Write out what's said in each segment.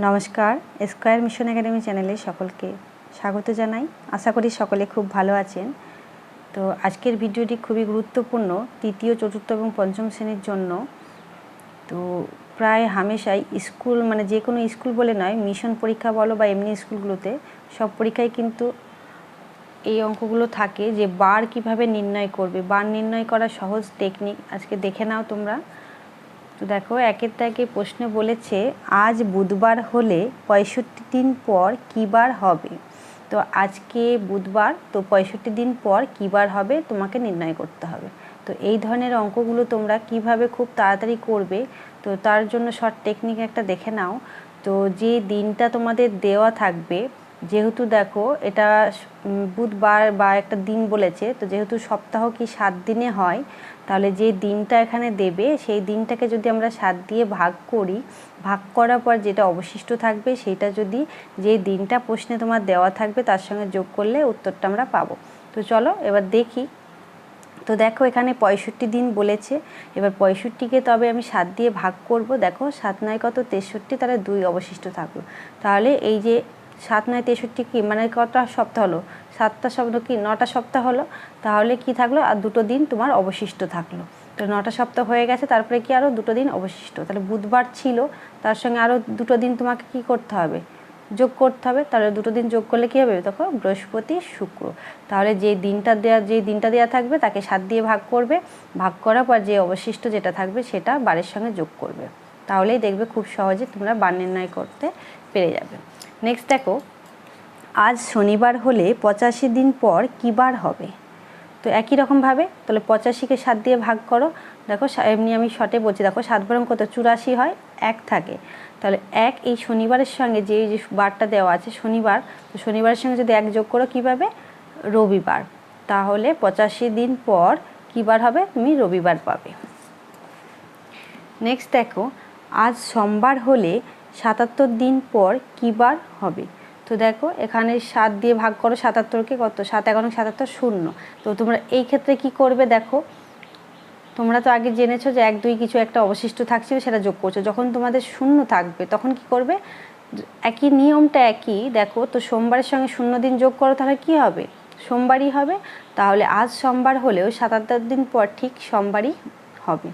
নমস্কার square mission academy চ্যানেলে সকলকে স্বাগত জানাই। আশা করি সকলে খুব ভালো আছেন। তো আজকের ভিডিওটি খুবই গুরুত্বপূর্ণ, তৃতীয়, চতুর্থ এবং পঞ্চম শ্রেণির জন্য। তো প্রায় হামেশাই স্কুল মানে যে কোনো স্কুল বলে নয় মিশন পরীক্ষা বলো বা এমনি স্কুলগুলোতে, সব পরীক্ষায় কিন্তু এই অঙ্কগুলো থাকে যে বার কীভাবে নির্ণয় করবে। বার নির্ণয় করা সহজ টেকনিক আজকে দেখে নাও তোমরা। তো দেখো, একের তাকে প্রশ্ন বলেছে, আজ বুধবার হলে পঁয়ষট্টি দিন পর কী বার হবে? তো আজকে বুধবার, তো পঁয়ষট্টি দিন পর কী বার হবে তোমাকে নির্ণয় করতে হবে। তো এই ধরনের অঙ্কগুলো তোমরা কীভাবে খুব তাড়াতাড়ি করবে, তো তার জন্য শর্ট টেকনিক একটা দেখে নাও। তো যে দিনটা তোমাদের দেওয়া থাকবে, যেহেতু দেখো, এটা বুধবার বা একটা দিন বলেছে, তো যেহেতু সপ্তাহ কি সাত দিনে হয় তাহলে যে দিনটা এখানে দেবে, সেই দিনটাকে যদি আমরা সাত দিয়ে ভাগ করি, ভাগ করার পর যেটা অবশিষ্ট থাকবে, সেটা যদি যে দিনটা প্রশ্নে তোমার দেওয়া থাকবে, তার সঙ্গে যোগ করলে উত্তরটা আমরা পাবো। তো চলো এবার দেখি। তো দেখো এখানে পঁয়ষট্টি দিন বলেছে। এবার পঁয়ষট্টিকে তবে আমি সাত দিয়ে ভাগ করব। দেখো সাত নয় কত তেষট্টি, তাহলে দুই অবশিষ্ট থাকল। তাহলে এই যে সাত নয় তেষট্টি কি? মানে কটা সপ্তাহ হলো? সাতটা সপ্তাহ কি? নটা সপ্তাহ হলো? তাহলে কি থাকল? আর দুটো দিন তোমার অবশিষ্ট থাকল। তো নটা সপ্তাহ হয়ে গেছে, তারপরে কি আরও দুটো দিন অবশিষ্ট? তাহলে বুধবার ছিল, তার সঙ্গে আরও দুটো দিন তোমাকে কি করতে হবে? যোগ করতে হবে। তাহলে দুটো দিন যোগ করলে কী হবে? তখন বৃহস্পতি, শুক্র। তাহলে যে দিনটা দেওয়া যে দিনটা দেওয়া থাকবে, তাকে সাত দিয়ে ভাগ করবে। ভাগ করার পর যে অবশিষ্ট যেটা থাকবে, সেটা বারের সঙ্গে যোগ করবে। তাহলেই দেখবে খুব সহজে তোমরা বার নির্ণয় করতে পেরে যাবে। নেক্সট দেখো, আজ শনিবার হলে পঁচাশি দিন পর কী বার হবে? তো একই রকমভাবে তাহলে পঁচাশিকে সাত দিয়ে ভাগ করো। দেখো এমনি আমি শর্টে বলছি, দেখো, সাত বরং কত? চুরাশি হয়, এক থাকে। তাহলে এক এই শনিবারের সঙ্গে যে যে বারটা দেওয়া আছে, শনিবার, তো শনিবারের সঙ্গে যদি এক যোগ করো কীভাবে রবিবার। তাহলে পঁচাশি দিন পর কী বার হবে? তুমি রবিবার পাবে। নেক্সট দেখো, আজ সোমবার হলে সাতাত্তর দিন পর কী বার হবে? তো দেখো, এখানে সাত দিয়ে ভাগ করো সাতাত্তরকে কত? সাত, এগারো সাতাত্তর, শূন্য। তো তোমরা এই ক্ষেত্রে কি করবে দেখো? তোমরা তো আগে জেনেছো যে এক, দুই কিছু একটা অবশিষ্ট থাকছিল, সেটা যোগ করছ। যখন তোমাদের শূন্য থাকবে, তখন কি করবে? একই নিয়মটা একই, দেখো, তো সোমবারের সঙ্গে শূন্য দিন যোগ করো, তাহলে কি হবে? সোমবারই হবে। তাহলে আজ সোমবার হলেও সাতাত্তর দিন পর ঠিক সোমবারই হবে।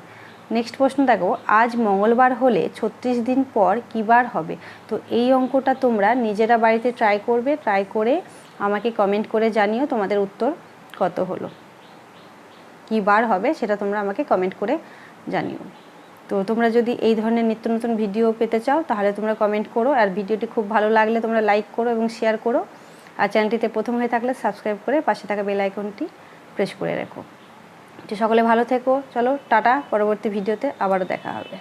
নেক্সট প্রশ্ন দেখো, আজ মঙ্গলবার হলে ছত্রিশ দিন পর কী বার হবে? তো এই অঙ্কটা তোমরা নিজেরা বাড়িতে ট্রাই করবে ট্রাই করে আমাকে কমেন্ট করে জানিও তোমাদের উত্তর কত হলো। কী বার হবে সেটা তোমরা আমাকে কমেন্ট করে জানিও। তো তোমরা যদি এই ধরনের নিত্য নতুন ভিডিও পেতে চাও, তাহলে তোমরা কমেন্ট করো আর ভিডিওটি খুব ভালো লাগলে তোমরা লাইক করো এবং শেয়ার করো। আর চ্যানেলটিতে প্রথম হয়ে থাকলে সাবস্ক্রাইব করে পাশে থাকা বেল আইকনটি প্রেস করে রেখো। তো সকলে ভালো থেকো। চলো টাটা পরবর্তী ভিডিওতে আবারও দেখা হবে।